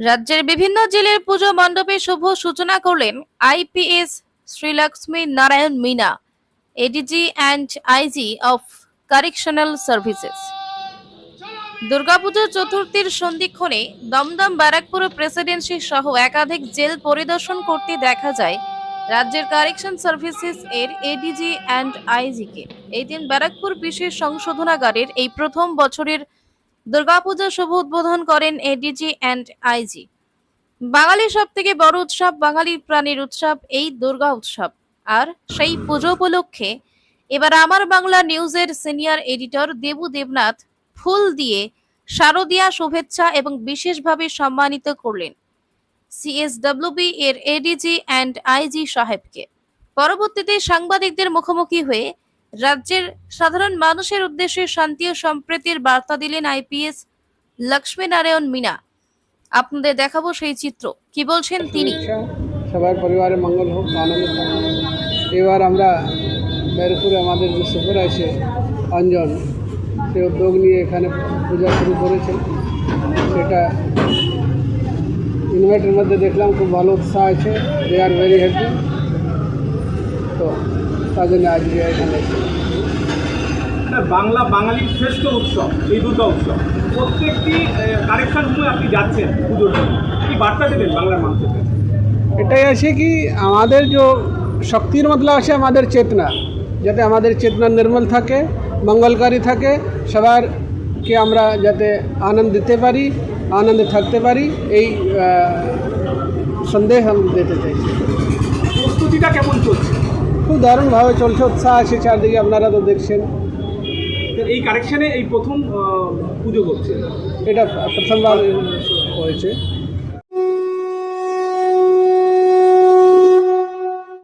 রাজ্যের বিভিন্ন জেলের পুজো মণ্ডপে শুভ সূচনা করলেন IPS Srilakshmi Narayan Meena ADG and IG of correctional services Durga Puja চতুর্থীর সন্ধিক্ষণে দমদম ব্যারাকপুর প্রেসিডেন্সি সহ একাধিক জেল পরিদর্শন করতে দেখা যায় রাজ্যের কারেকশন সার্ভিসেস এর এডিজি অ্যান্ড আইজিকে এই দিন ব্যারাকপুর বিশেষ সংশোধনাগারের এই প্রথম বছরের দুর্গাপূজা শুভ উদ্বোধন করেন এডিজি অ্যান্ড আইজি বাঙালির সব থেকে বড় উৎসব বাঙালির প্রাণীর উৎসব, এই দুর্গা উৎসব। আর সেই পুজো উপলক্ষে এবার আমার বাংলা নিউজের সিনিয়র এডিটর দেবু দেবনাথ ফুল দিয়ে শারদিয়া শুভেচ্ছা এবং বিশেষভাবে সম্মানিত করলেন সিএসডব্লিউবি এর এডিজি অ্যান্ড আইজি সাহেবকে। পরবর্তীতে সাংবাদিকদের মুখোমুখি হয়ে রাজ্যের সাধারণ মানুষের উদ্দেশ্যে শান্তি ও সম্প্রীতির বার্তা দিলেন আইপিএস লক্ষ্মীনারায়ণ মিনা। আপনাদের দেখাবো সেই চিত্র। কি বলছেন তিনি? সবার পরিবারে মঙ্গল হোক, আনন্দ এবার আমরা ব্যারপুরে আমাদের যে সুপার আছে, অঞ্জন, সে উদ্যোগ নিয়ে এখানে পূজা শুরু করেছেন সেটা ইনভাইটের মধ্যে দেখলাম খুব ভালো উৎসাহ আছে। দে আর ভেরি হ্যাপি তার জন্য আজকে এখানে বাংলা বাঙালির শ্রেষ্ঠ উৎসব এই দুর্গা উৎসব। প্রত্যেকটি কারেকশন রুমে আপনি যাচ্ছেন পুজোর জন্য। কি বার্তা দেবেন বাংলার মানুষের এটাই আছে কি আমাদের যে শক্তির মতলব আছে আমাদের চেতনা। যাতে আমাদের চেতনা নির্মল থাকে মঙ্গলকারী থাকে সবারকে আমরা যাতে আনন্দ দিতে পারি আনন্দে থাকতে পারি এই সন্দেহ আমি দিতে চাইছি। প্রস্তুতিটা কেমন চলছে? খুব দারুণভাবে চলছে উৎসাহ আছে চারদিকে আপনারা তো দেখছেন। তো এই কারেকশানে এই প্রথম পুজো করছে এটা প্রথমবার হয়েছে।